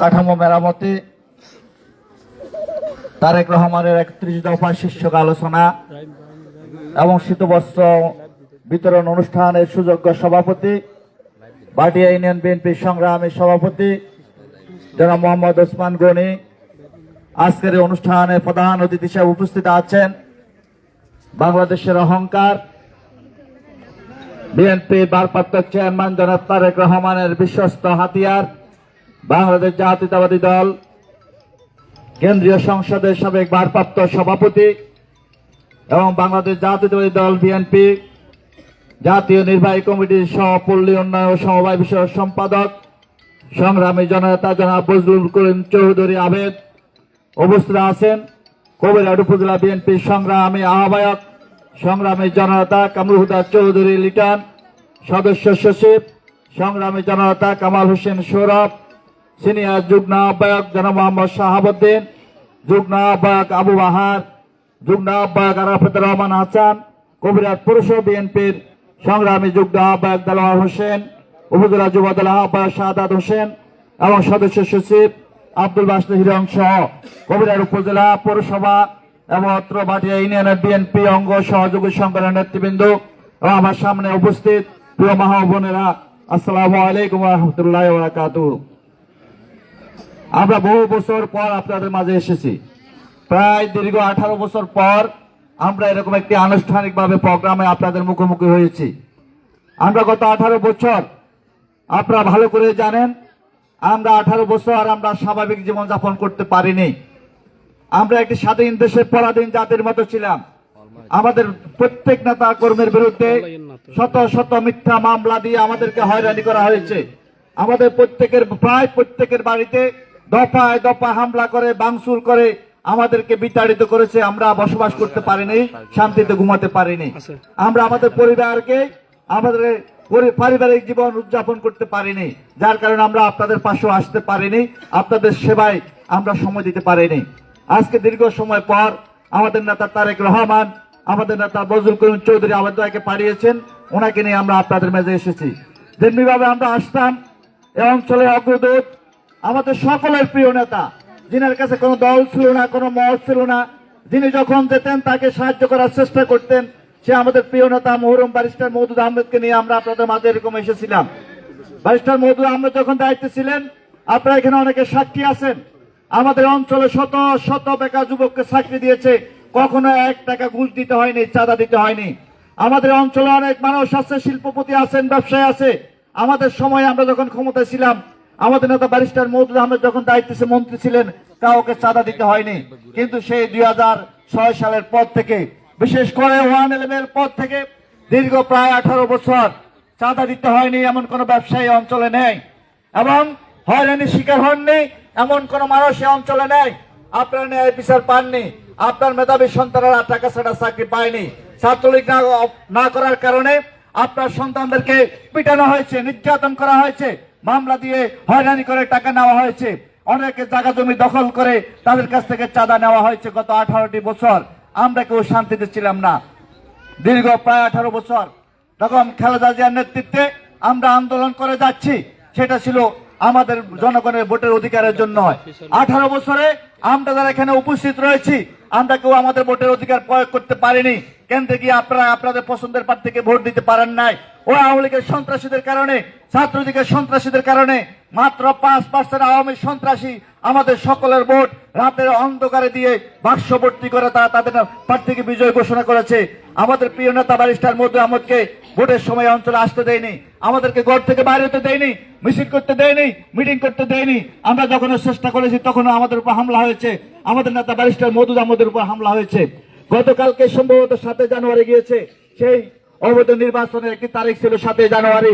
কাঠামো মেরামতে তারেক রহমানের একত্রিশ দফা শীর্ষক আলোচনা এবং শীতবস্ত্র বিতরণ অনুষ্ঠানের সুযোগ্য সভাপতি বাটিয়া ইউনিয়ন বিএনপির সংগ্রামের সভাপতি জনাব মোহাম্মদ ওসমান গনি। আজকের অনুষ্ঠানে প্রধান অতিথি হিসেবে উপস্থিত আছেন বাংলাদেশের অহংকার, বিএনপি ভারপ্রাপ্ত চেয়ারম্যান জনাব তারেক রহমানের বিশ্বস্ত হাতিয়ার বাংলাদেশ জাতীয়তাবাদী দল, কেন্দ্রীয় সংসদের সাবেক ভারপ্রাপ্ত সভাপতি এবং বাংলাদেশ জাতীয়তাবাদী দল বিএনপি জাতীয় নির্বাহী কমিটির সহপল্লী উন্নয়ন ও সমবায় বিষয়ক সম্পাদক, সংগ্রামী জননেতা জনাব বজলুল করিম চৌধুরী আবেদ উপস্থিত আছেন। কবিরাট উপজেলা বিএনপির সংগ্রামী আহ্বায়ক, সংগ্রামী জননেতা কামরুল হুদা চৌধুরী লিটন, সদস্য সচিব, সংগ্রামী জননেতা কামাল হোসেন সৌরভ সিনিয়র যুগ্ম আহ্বায়ক জনাব মোহাম্মদ শাহাবুদ্দিন যুগ্ম আহ্বায়ক আবু বাহার যুগ্ম আহ্বায়ক আরাফাত রহমান হাসান কবিরাট পুরুষ বিএনপির সংগ্রামী যুগ্ম আহ্বায়ক দেলোয়ার হোসেন, উপজেলা যুব দল আহ্বায়ক শাহাদ হোসেন এবং সদস্য সচিব আব্দুল বাসিদ হিরং সহ কবিরাট উপজেলা পৌরসভা এবং অত্র বাটিয়া ইউনিয়নের বিএনপি অঙ্গ সহযোগী সংগঠনের নেতৃবৃন্দ এবং আমার সামনে উপস্থিত প্রিয় মা ও বোনেরা, আসসালামু আলাইকুম রহমতুল্লাহ বারাকাতুহ। আমরা বহু বছর পর আপনাদের মাঝে এসেছি। প্রায় দীর্ঘ আঠারো বছর পর আমরা এরকম একটি আনুষ্ঠানিকভাবে প্রোগ্রামে আপনাদের মুখোমুখি হয়েছি। আমরা গত আঠারো বছর, আপনারা ভালো করে জানেন, আমরা আঠারো বছর আমরা স্বাভাবিক জীবন যাপন করতে পারিনি। আমরা একটি স্বাধীন দেশের পরাধীন জাতির মতো ছিলাম। আমাদের প্রত্যেক নেতা কর্মীর বিরুদ্ধে শত শত মিথ্যা মামলা দিয়ে আমাদেরকে হয়রানি করা হয়েছে। আমাদের প্রত্যেকের, প্রায় প্রত্যেকের বাড়িতে দফায় দফা হামলা করে, বাংসুর করে আমাদেরকে বিতাড়িত করেছে। আমরা বসবাস করতে পারিনি, শান্তিতে ঘুমাতে পারিনি। আমরা আমাদের পরিবারকে, আমাদের পারিবারিক জীবন উদযাপন করতে পারিনি। যার কারণে আমরা আপনাদের পাশে আসতে পারিনি। আপনাদের সেবায় আমরা সময় দিতে পারিনি। আজকে দীর্ঘ সময় পর আমাদের নেতা তারেক রহমান, আমাদের নেতা বজরুল করিম চৌধুরী আবেদকে পাঠিয়েছেন। ওনাকে নিয়ে আমরা আপনাদের মেজে এসেছি। যেমনি ভাবে আমরা আসতাম এই অঞ্চলের অগ্রদূত আমাদের সকলের প্রিয় নেতা, যিনার কাছে কোনো দল ছিল না, কোনো মত ছিল না, যিনি যখন যেতেন তাকে সাহায্য করার চেষ্টা করতেন, সে আমাদের প্রিয় নেতা মহরম ব্যারিস্টার মহদুদ আহমেদকে নিয়ে আমরা আপনাদের মাঝে এরকম এসেছিলাম। ব্যারিস্টার মহদুদ আহমেদ যখন দায়িত্বে ছিলেন, আপনারা এখানে অনেকে সাক্ষী আছেন। আমাদের অঞ্চলে শত শত বেকার যুবককে চাকরি দিয়েছে, কখনো এক টাকা ঘুষ দিতে হয়নি, চাঁদা দিতে হয়নি। আমাদের অঞ্চলে অনেক মানুষ আছে, শিল্পপতি আছেন, ব্যবসায়ী আছে। আমাদের সময় আমরা যখন ক্ষমতায় ছিলাম আমাদের নেতা ব্যারিস্টার মৌদুদ আহমেদ যখন দায়িত্বে মন্ত্রী ছিলেন, কাউকে চাঁদা দিতে হয়নি। কিন্তু সেই দুই সালের পর থেকে, বিশেষ করে ওয়ান ইলেভেন পর থেকে দীর্ঘ প্রায় আঠারো বছর চাঁদা দিতে হয়নি এমন কোন ব্যবসায়ী অঞ্চলে নেই। এবং হয়রানির শিকার হননি এমন কোন মানুষ এই অঞ্চলে নেই। আপনার ন্যায় বিচার পাননি। আপনার মেধাবী সন্তানেরা টাকা ছাড়া চাকরি পায়নি। ছাত্রলীগ না করার কারণে আপনার সন্তানদেরকে পিটানো হয়েছে, নির্যাতন করা হয়েছে। মামলা দিয়ে হয়রানি করে টাকা নেওয়া হয়েছে। অনেকে জায়গা জমি দখল করে তাদের কাছ থেকে চাঁদা নেওয়া হয়েছে গত আঠারোটি বছর। আমরা কেউ শান্তিতে ছিলাম না। দীর্ঘ প্রায় আঠারো বছর। তখন খালেদা জিয়ার নেতৃত্বে আমরা আন্দোলন করে যাচ্ছি। সেটা ছিল আমাদের জনগণের ভোটের অধিকারের জন্য। আঠারো বছরে আমরা যারা এখানে উপস্থিত রয়েছি, আমরা কেউ আমাদের ভোটের অধিকার প্রয়োগ করতে পারিনি। কেন্দ্রে গিয়ে আপনারা আপনাদের পছন্দের প্রার্থীকে ভোট দিতে পারেন নাই। ও আওয়ামী লীগের সন্ত্রাসীদের কারণে, ছাত্রলীগের সন্ত্রাসীদের কারণে মাত্র পাঁচ পার্সেন্ট আওয়ামী সন্ত্রাসী আমাদের সকলের ভোট রাতের অন্ধকারে দিয়ে বাক্স ভর্তি করে তারা তাদের প্রার্থীকে বিজয় ঘোষণা করেছে। আমাদের প্রিয় নেতা ব্যারিস্টার মধ্যে আহমদকে ভোটের সময় অঞ্চলে আসতে দেয়নি, আমাদেরকে ঘর থেকে বাইরে হতে দেয়নি, মিছিল করতে দেয়নি, মিটিং করতে দেয়নি। আমরা যখন চেষ্টা করেছি তখন আমাদের উপর হামলা হয়েছে। আমাদের নেতা ব্যারিস্টার মধুদ আমাদের উপর হামলা হয়েছে। গতকালকে সম্ভবত সাতই জানুয়ারি গিয়েছে, সেই অবৈধ নির্বাচনের একটি তারিখ ছিল সাতই জানুয়ারি।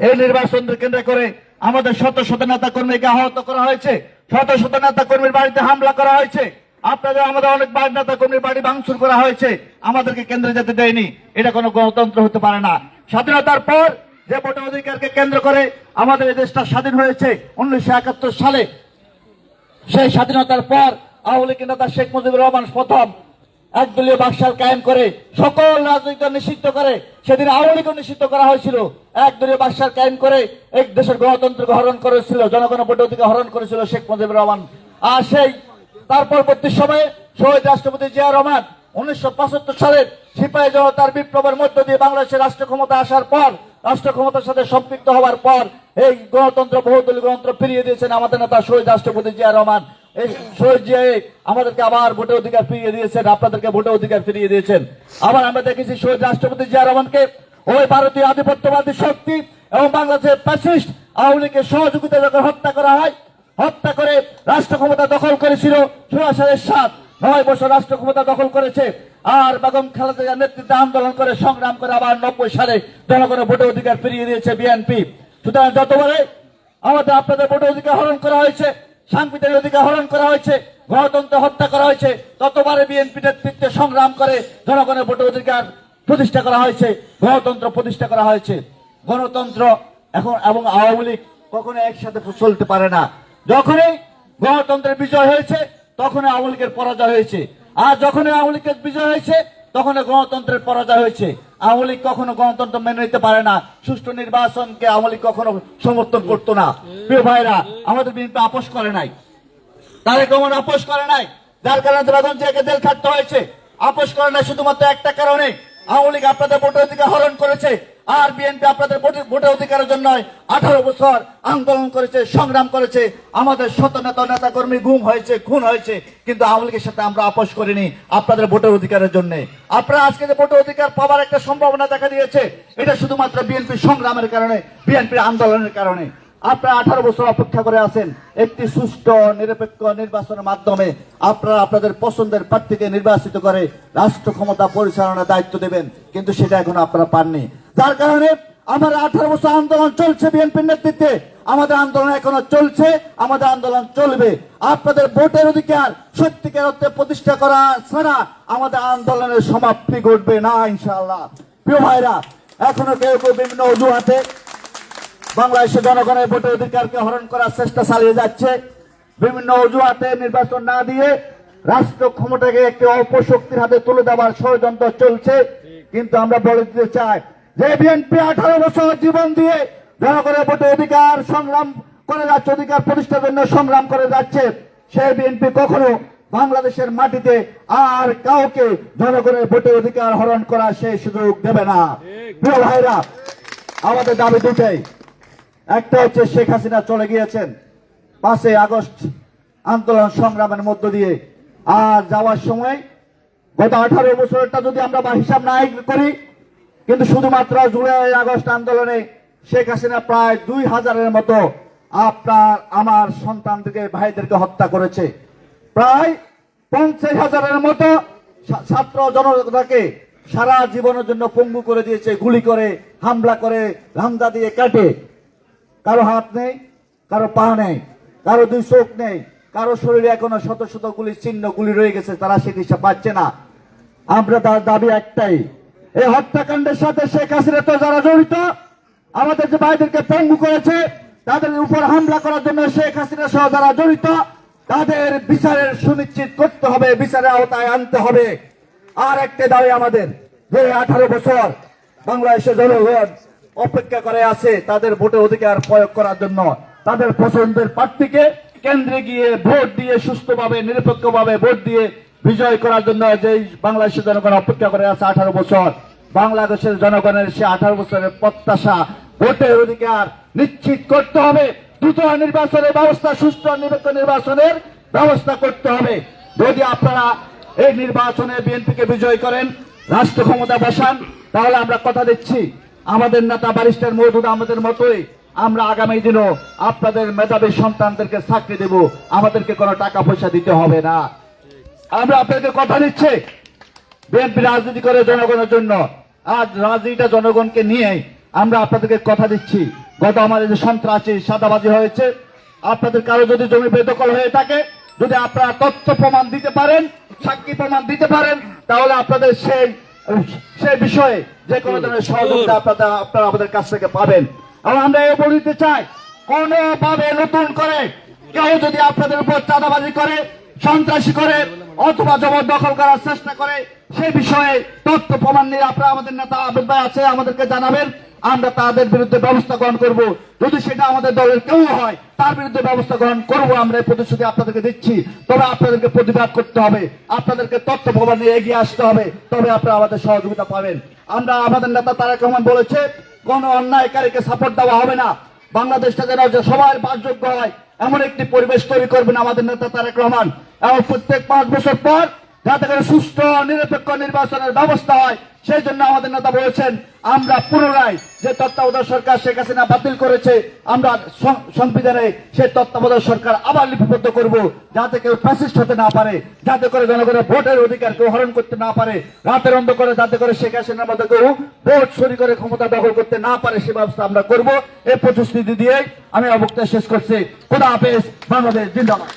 এই নির্বাচনকে কেন্দ্র করে আমাদের শত শত নেতা কর্মীকে আহত করা হয়েছে, শত শত নেতা কর্মীর বাড়িতে হামলা করা হয়েছে, আপনাদের আমাদের অনেক বার নেতা কর্মীর বাড়ি ভাঙচুর করা হয়েছে, আমাদেরকে কেন্দ্রে যেতে দেয়নি। এটা কোনো গণতন্ত্র হতে পারে না। স্বাধীনতার পর যে ভোটের অধিকারকে কেন্দ্র করে আমাদের এই দেশটা স্বাধীন হয়েছে, উনিশশো একাত্তর সালে। সেই স্বাধীনতার পর আওয়ামী লীগের নেতা শেখ মুজিবুর রহমান প্রথম একদলীয় বাকশাল কায়েম করে সকল রাজনৈতিক দল নিষিদ্ধ করে, সেদিন আওয়ামী লীগও নিষিদ্ধ করা হয়েছিল। একদলীয় বাকশাল কায়েম করে এক দেশের গণতন্ত্রকে হরণ করেছিল জনগণ ভোট অধিকার হরণ করেছিল শেখ মুজিবুর রহমান। আর সেই, তার পরবর্তী সময়ে শহীদ রাষ্ট্রপতি জিয়া রহমান উনিশশো পঁচাত্তর সালের সিপাহী জনতার বিপ্লবের মধ্য দিয়ে বাংলাদেশের রাষ্ট্র ক্ষমতা আসার পর, রাষ্ট্র ক্ষমতার সাথে সম্পৃক্ত হওয়ার পর, এই গণতন্ত্র, বহুদলীয় গণতন্ত্র ফিরিয়ে দিয়েছেন আমাদের নেতা শহীদ রাষ্ট্রপতি জিয়া রহমান। এই শহীদ আমাদেরকে আবার ভোটের অধিকার ফিরিয়ে দিয়েছেন, আপনাদেরকে ভোটের অধিকার ফিরিয়ে দিয়েছেন। আবার আমরা দেখেছি শহীদ রাষ্ট্রপতি জিয়া রহমানকে ওই ভারতীয় আধিপত্যবাদী শক্তি এবং বাংলাদেশের প্যাসিস্ট আওয়ামী লীগের সহযোগিতা যখন হত্যা করা হয়, হত্যা করে রাষ্ট্র ক্ষমতা দখল করেছিল ষোলো সালের সাত, নয় বছর রাষ্ট্র ক্ষমতা দখল করেছে। আর বেগম খালেদা নেতৃত্বে আন্দোলন করে, সংগ্রাম করে আবার নব্বই সালে জনগণের ভোটের অধিকার ফিরিয়ে দিয়েছে বিএনপি। সুতরাং যতবারে আমাদের আপনাদের ভোটের অধিকার হরণ করা হয়েছে সাংবিধানিক অধিকার হরণ করা হয়েছে, গণতন্ত্র হত্যা করা হয়েছে, ততবারে বিএনপি নেতৃত্বে সংগ্রাম করে জনগণের ভোট অধিকার প্রতিষ্ঠা করা হয়েছে, গণতন্ত্র প্রতিষ্ঠা করা হয়েছে। গণতন্ত্র এখন এবং আওয়ামী লীগ কখনো একসাথে চলতে পারে না। যখনই গণতন্ত্রের বিজয় হয়েছে তখন আওয়ামী লীগের পরাজয় হয়েছে। আর যখনই আওয়ামী লীগের বিজয় হয়েছে তখন গণতন্ত্রের পরাজয় হয়েছে। আওয়ামী লীগ কখনো গণতন্ত্র মেনে নিতে পারে না। সুষ্ঠু নির্বাচনকে আওয়ামী লীগ কখনো সমর্থন করতো না। প্রিয় ভাইরা, আমাদের বিএনপি আপোষ করে নাই। তারেক গমন আপোষ করে নাই। যার কারণে জিয়াকে জেল খাটতে হয়েছে। আপোষ করে নাই শুধুমাত্র একটা কারণে। আওয়ামী লীগ আপনাদের ভোটের দিকে হরণ করেছে। আর বিএনপি আপনাদের ভোটের অধিকারের জন্য আঠারো বছর আন্দোলন করেছে, সংগ্রাম করেছে। আমাদের শত নেতা নেতা কর্মী গুম হয়েছে, খুন হয়েছে, কিন্তু আওয়ামী লীগের সাথে আমরা আপোষ করিনি আপনাদের ভোটের অধিকারের জন্য। আপনারা আজকে যে ভোটের অধিকার পাওয়ার একটা সম্ভাবনা দেখা দিয়েছে, এটা শুধুমাত্র বিএনপি সংগ্রামের কারণে বিএনপির আন্দোলনের কারণে। আপনারা আঠারো বছর অপেক্ষা করে আছেন, একটি সুষ্ঠু, নিরপেক্ষ নির্বাচনের মাধ্যমে আপনারা আপনাদের পছন্দের প্রার্থীকে নির্বাচিত করে রাষ্ট্র ক্ষমতা পরিচালনার দায়িত্ব দেবেন, কিন্তু সেটা এখন আপনারা পাননি। যার কারণে আমার আঠারো বছর আন্দোলন চলছে বিএনপির নেতৃত্বে। আমাদের আন্দোলন এখনও চলছে, আমাদের আন্দোলন চলবে। আপনাদের ভোটের অধিকার সত্যিকার অর্থে প্রতিষ্ঠা করা ছাড়া আমাদের আন্দোলনের সমাপ্তি ঘটবে না ইনশাল্লাহ প্রিয় ভাইরা, এখনও কেউ কেউ বিভিন্ন অজুহাতে বাংলাদেশের জনগণের ভোটের অধিকারকে হরণ করার চেষ্টা চালিয়ে যাচ্ছে। বিভিন্ন অজুহাতে নির্বাচন না দিয়ে রাষ্ট্র ক্ষমতাকে একটি অপশক্তির হাতে তুলে দেওয়ার ষড়যন্ত্র চলছে। কিন্তু আমরা বলে দিতে চাই যে বিএনপি আঠারো বছর জীবন দিয়ে জনগণের ভোটের অধিকার সংগ্রাম করে যাচ্ছে অধিকার প্রতিষ্ঠার জন্য সংগ্রাম করে যাচ্ছে সেই বিএনপি কখনো বাংলাদেশের মাটিতে আর কাউকে জনগণের ভোটের অধিকার হরণ করার সেই সুযোগ দেবে না। প্রিয় ভাইরা আমাদের দাবি দুটাই। একটা হচ্ছে শেখ হাসিনা চলে গিয়েছেন পাঁচই আগস্ট আন্দোলন সংগ্রামের মধ্য দিয়ে। আর যাওয়ার সময় গত আঠারো বছরটা যদি আমরা বা হিসাব না করি কিন্তু শুধুমাত্র জুলাই আগস্ট আন্দোলনে শেখ হাসিনা প্রায় দুই হাজারের মতো আপনার, আমার সন্তানদেরকে, ভাইদেরকে হত্যা করেছে। প্রায় পঞ্চাশ হাজারের মতো ছাত্র জনতাকে সারা জীবনের জন্য পঙ্গু করে দিয়েছে, গুলি করে, হামলা করে রামদা দিয়ে কাটে। কারও হাত নেই, কারও পা নেই, কারও দুই চোখ নেই, কারও শরীরে এখনও শত শত গুলির চিহ্ন গুলি রয়ে গেছে, তারা চিকিৎসা পাচ্ছে না। আমরা তার দাবি একটাই এই হত্যাকাণ্ডের সাথে শেখ হাসিনা তো যারা জড়িত, আমাদের যে ভাইদেরকে পঙ্গু করেছে, তাদের উপর হামলা করার জন্য শেখ হাসিনা সহ যারা জড়িত, তাদের বিচারের সুনিশ্চিত করতে হবে, বিচারের আওতায় আনতে হবে। আর একটা দাবি আমাদের, যে আঠারো বছর বাংলাদেশের জনগণ অপেক্ষা করে আছে তাদের ভোটের অধিকার প্রয়োগ করার জন্য। তাদের পছন্দের প্রার্থীকে কেন্দ্রে গিয়ে ভোট দিয়ে সুস্থভাবে, নিরপেক্ষভাবে ভোট দিয়ে বিজয় করার জন্য যে বাংলাদেশের জনগণ অপেক্ষা করে আছে আঠারো বছর, বাংলাদেশের জনগণের সে আঠারো বছরের প্রত্যাশা ভোটের অধিকার নিশ্চিত করতে হবে। দ্রুত নির্বাচনের ব্যবস্থা সুস্থ নিরপেক্ষ নির্বাচনের ব্যবস্থা করতে হবে। যদি আপনারা এই নির্বাচনে বিএনপিকে বিজয় করেন, রাষ্ট্র ক্ষমতা বসান, তাহলে আমরা কথা দিচ্ছি। আমাদের নেতা ব্যারিস্টার মৌদুদ আমাদের মতোই আমরা আগামী দিনও আপনাদের মেধাবী সন্তানদেরকে চাকরি দেব। আমাদেরকে কোনো টাকা পয়সা দিতে হবে না। আমরা আপনাদের কথা দিচ্ছি। বিএনপি রাজনীতি করে জনগণের জন্য। আজ রাজনীতিটা জনগণকে নিয়ে আমরা আপনাদেরকে কথা দিচ্ছি। গত আমাদের যে সন্ত্রাসী সাদাবাজি হয়েছে আপনাদের কারও যদি জমি বেদখল হয়ে থাকে যদি আপনারা তথ্য প্রমাণ দিতে পারেন সাক্ষী প্রমাণ দিতে পারেন তাহলে আপনাদের সেই সেই বিষয়ে যে কোনো ধরনের সহযোগিতা আপনারা আপনারা আমাদের কাছ থেকে পাবেন। এবং আমরা এ বলতে চাই কোনোভাবে নতুন করে কেউ যদি আপনাদের উপর চাঁদাবাজি করে সন্ত্রাসী করে অথবা জবরদখল করার চেষ্টা করে সেই বিষয়ে তথ্য প্রমাণ নিয়ে আপনারা আমাদের নেতা আবেদ ভাই আছে, আমাদেরকে জানাবেন। আমরা তাদের বিরুদ্ধে ব্যবস্থা গ্রহণ করব। যদি সেটা আমাদের দলের কেউ হয়, তার বিরুদ্ধে ব্যবস্থা গ্রহণ করব আমরা এই প্রতিশ্রুতি আপনাদেরকে দিচ্ছি। তবে আপনাদেরকে প্রতিবাদ করতে হবে। আপনাদেরকে তথ্য প্রমাণ নিয়ে এগিয়ে আসতে হবে। তবে আপনারা আমাদের সহযোগিতা পাবেন। আমরা আমাদের নেতা তারেক রহমান বলেছে, কোন অন্যায়কারীকে সাপোর্ট দেওয়া হবে না। বাংলাদেশটা যেন যে সবার বাসযোগ্য হয়। এমন একটি পরিবেশ তৈরি করবেন আমাদের নেতা তারেক রহমান। এবং প্রত্যেক পাঁচ বছর পর যাতে করে সুষ্ঠু নিরপেক্ষ নির্বাচনের ব্যবস্থা হয়, সেই জন্য আমাদের নেতা বলেছেন, আমরা পুনরায় যে তত্ত্বাবধায়ক সরকার শেখ হাসিনা বাতিল করেছে, আমরা সংবিধানে সেই তত্ত্বাবধায়ক সরকার আবার লিপিবদ্ধ করব, যাতে কেউ ফ্যাসিস্ট হতে না পারে, যাতে করে জনগণের ভোটের অধিকার কেউ হরণ করতে না পারে, রাতের অন্ধ করে যাতে করে শেখ হাসিনার মধ্যে কেউ ভোট চুরি করে ক্ষমতা দখল করতে না পারে, সে ব্যবস্থা আমরা করব। এই প্রতিশ্রুতি দিয়ে আমি অবক্তা শেষ করছি। খোদা হাফেজ, বাংলাদেশ জিন্দাবাদ।